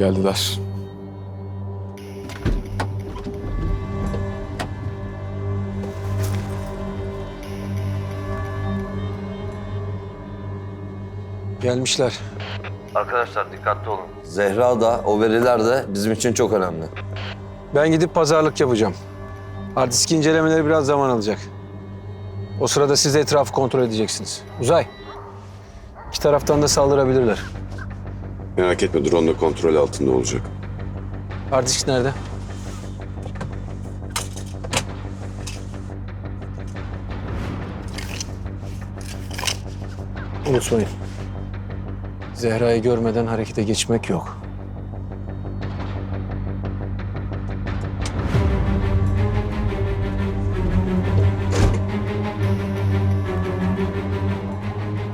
Geldiler. Gelmişler. Arkadaşlar dikkatli olun. Zehra da o veriler de bizim için çok önemli. Ben gidip pazarlık yapacağım. Disk incelemeleri biraz zaman alacak. O sırada siz de etrafı kontrol edeceksiniz. Uzay. İki taraftan da saldırabilirler. Merak etme drone da kontrol altında olacak. Disk nerede? Unutmayın. Zehra'yı görmeden harekete geçmek yok.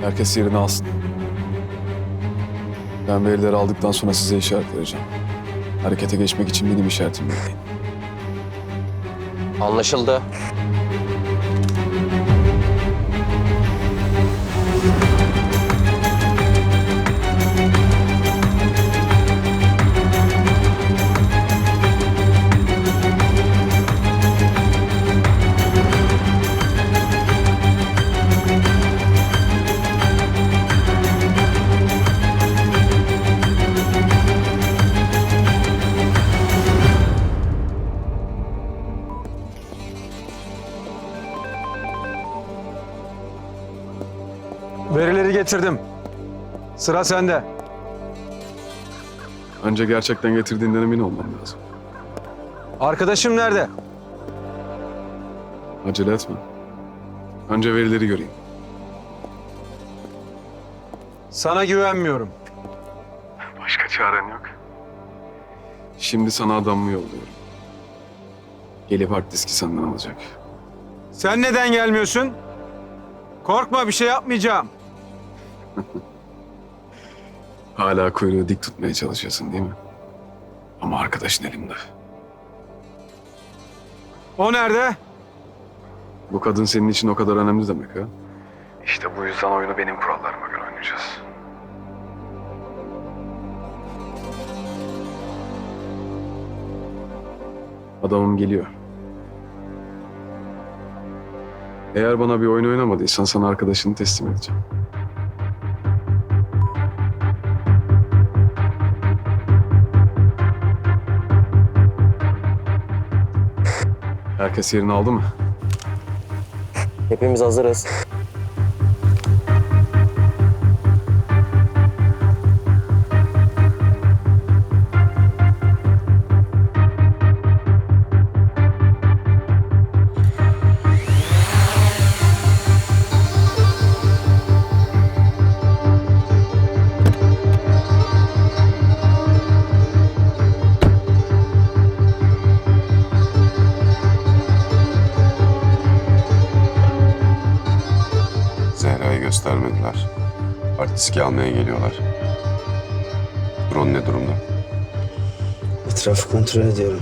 Herkes yerini alsın. Ben verileri aldıktan sonra size işaret vereceğim. Harekete geçmek için benim işaretimi bekleyin. Anlaşıldı. Verileri getirdim. Sıra sende. Önce gerçekten getirdiğinden emin olmam lazım. Arkadaşım nerede? Acele etme. Önce verileri göreyim. Sana güvenmiyorum. Başka çaren yok. Şimdi sana adamımı yolluyorum. Gelip hard diski senden alacak. Sen neden gelmiyorsun? Korkma bir şey yapmayacağım. Hala kuyruğu dik tutmaya çalışıyorsun değil mi? Ama arkadaşın elimde. O nerede? Bu kadın senin için o kadar önemli demek ha? İşte bu yüzden oyunu benim kurallarıma göre oynayacağız. Adamım geliyor. Eğer bana bir oyun oynamadıysan sana arkadaşını teslim edeceğim. Herkes yerini aldı mı? Hepimiz hazırız. Göstermediler. Hard diski almaya geliyorlar. Drone ne durumda? Etrafı kontrol ediyorum.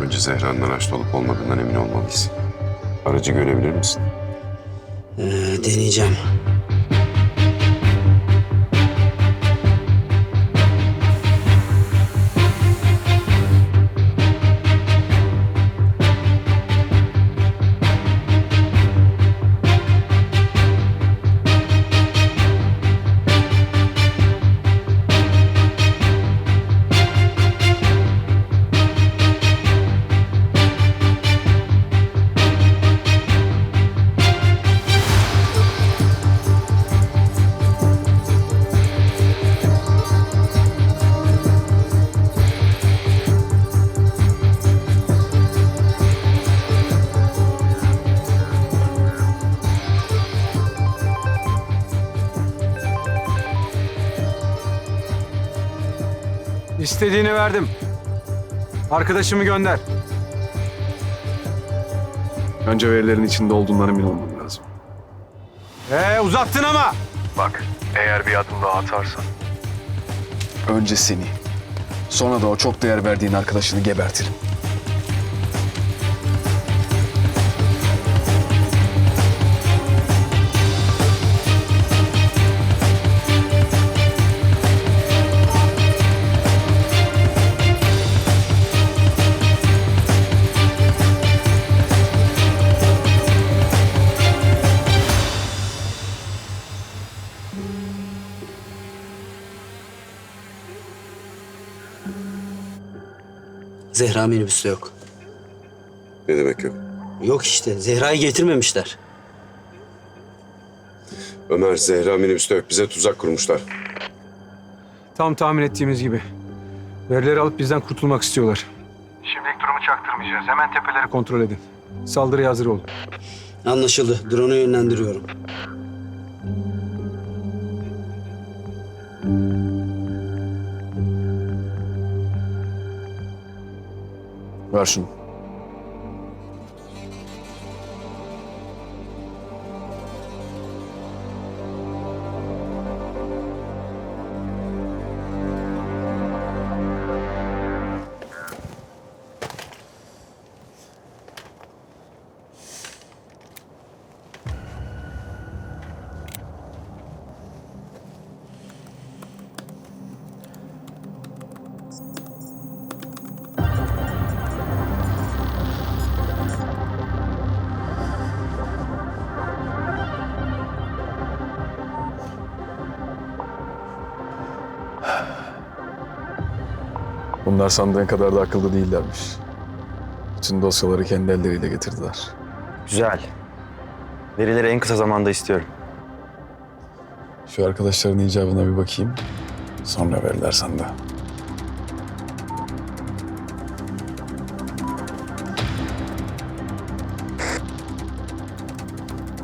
Önce Zehra'nın araçta olup olmadığından emin olmalıyız. Aracı görebilir misin? Ee, deneyeceğim. İstediğini verdim. Arkadaşımı gönder. Önce verilerin içinde olduğundan emin olmam lazım. Ee uzattın ama. Bak, eğer bir adım daha atarsan... Önce seni, sonra da o çok değer verdiğin arkadaşını gebertirim. Zehra minibüste yok. Ne demek yok? Yok işte. Zehra'yı getirmemişler. Ömer, Zehra minibüste yok. Bize tuzak kurmuşlar. Tam tahmin ettiğimiz gibi. Verileri alıp bizden kurtulmak istiyorlar. Şimdilik durumu çaktırmayacağız. Hemen tepeleri kontrol edin. Saldırıya hazır olun. Anlaşıldı. Drone'u yönlendiriyorum. Ver şunu. Bunlar sandığın kadar da akıllı değillermiş. Bütün dosyaları kendi elleriyle getirdiler. Güzel. Verileri en kısa zamanda istiyorum. Şu arkadaşların icabına bir bakayım. Sonra verirler sende.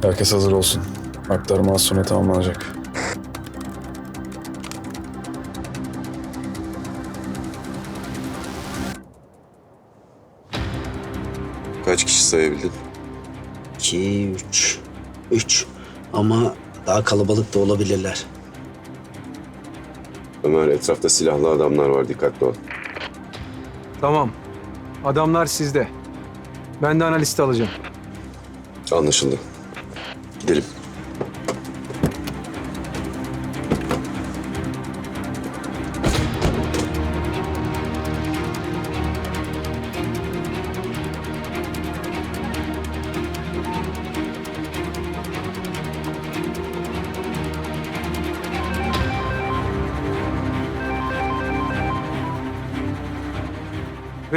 Herkes hazır olsun. Aktarma az sonra tamamlanacak. Kaç kişi sayabildin? İki, üç. Üç. Ama daha kalabalık da olabilirler. Ömer, etrafta silahlı adamlar var. Dikkatli ol. Tamam. Adamlar sizde. Ben de analisti alacağım. Anlaşıldı. Gidelim.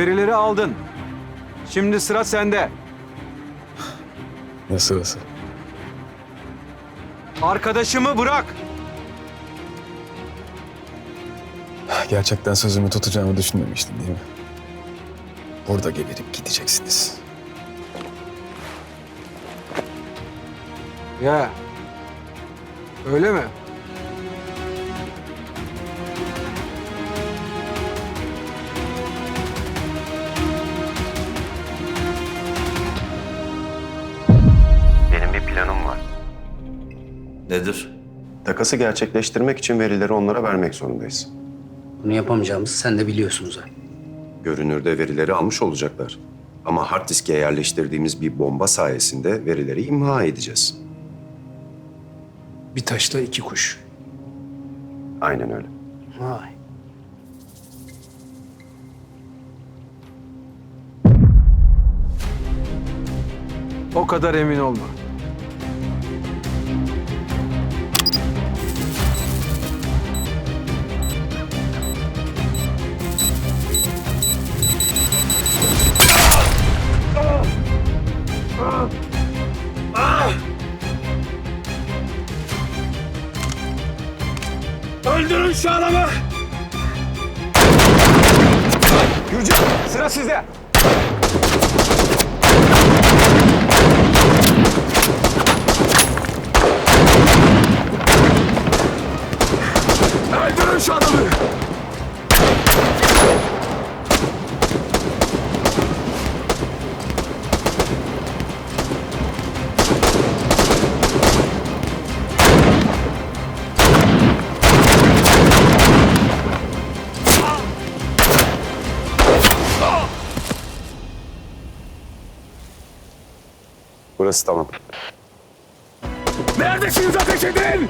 Verileri aldın. Şimdi sıra sende. Ne sırası? Arkadaşımı bırak. Gerçekten sözümü tutacağımı düşünmemiştin değil mi? Burada geberip gideceksiniz. Ya. Öyle mi? Nedir? Takası gerçekleştirmek için verileri onlara vermek zorundayız. Bunu yapamayacağımızı sen de biliyorsun Uzay. Görünürde verileri almış olacaklar. Ama hard diske yerleştirdiğimiz bir bomba sayesinde verileri imha edeceğiz. Bir taşla iki kuş. Aynen öyle. Vay. O kadar emin olma. Şu adamı! Gürcan, sıra sizde. Burası tamam. Neredesiniz ateş edin!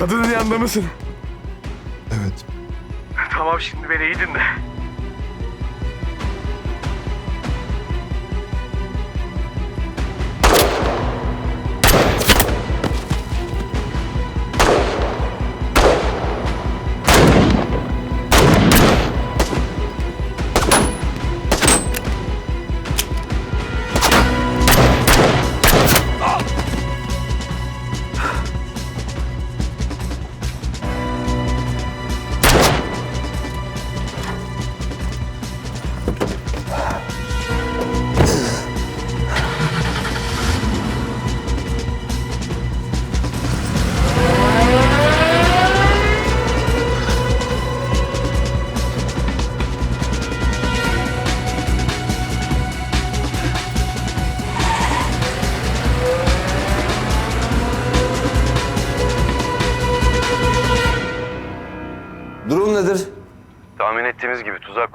Kadının yanında mısın? Evet. Tamam şimdi beni iyi dinle.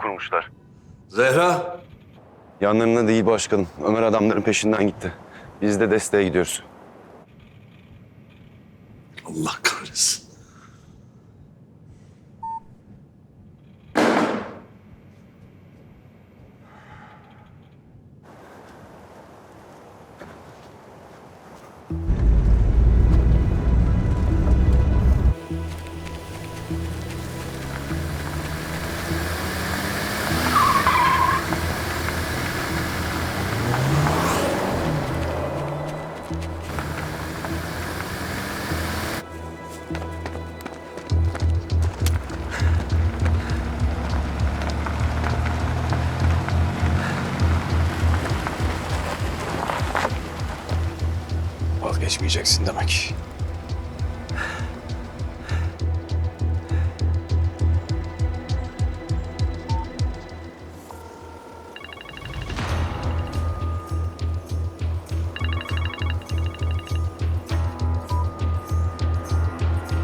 Kurmuşlar. Zehra? Yanlarında değil başkanım. Ömer adamların peşinden gitti. Biz de desteğe gidiyoruz. Allah kahretsin. Vazgeçmeyeceksin demek.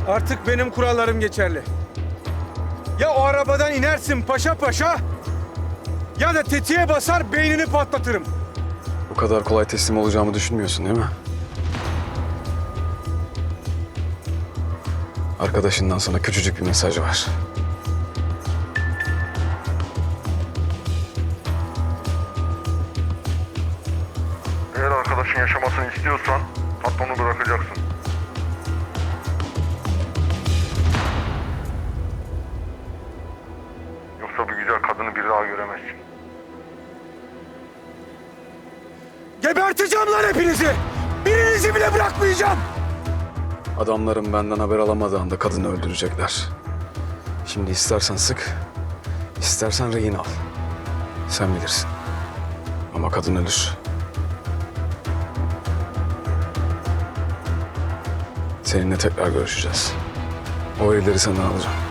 Artık benim kurallarım geçerli. Ya o arabadan inersin paşa paşa ya da tetiğe basar beynini patlatırım. Bu kadar kolay teslim olacağımı düşünmüyorsun değil mi? Arkadaşından sana küçücük bir mesaj var. Eğer arkadaşın yaşamasını istiyorsan patronu bırakacaksın. Yoksa bu güzel kadını bir daha göremezsin. Geberteceğim lan hepinizi. Birinizi bile bırakmayacağım. Adamlarım benden haber alamadığında kadını öldürecekler. Şimdi istersen sık, istersen rehin al. Sen bilirsin. Ama kadın ölür. Seninle tekrar görüşeceğiz. O evleri senden alacağım.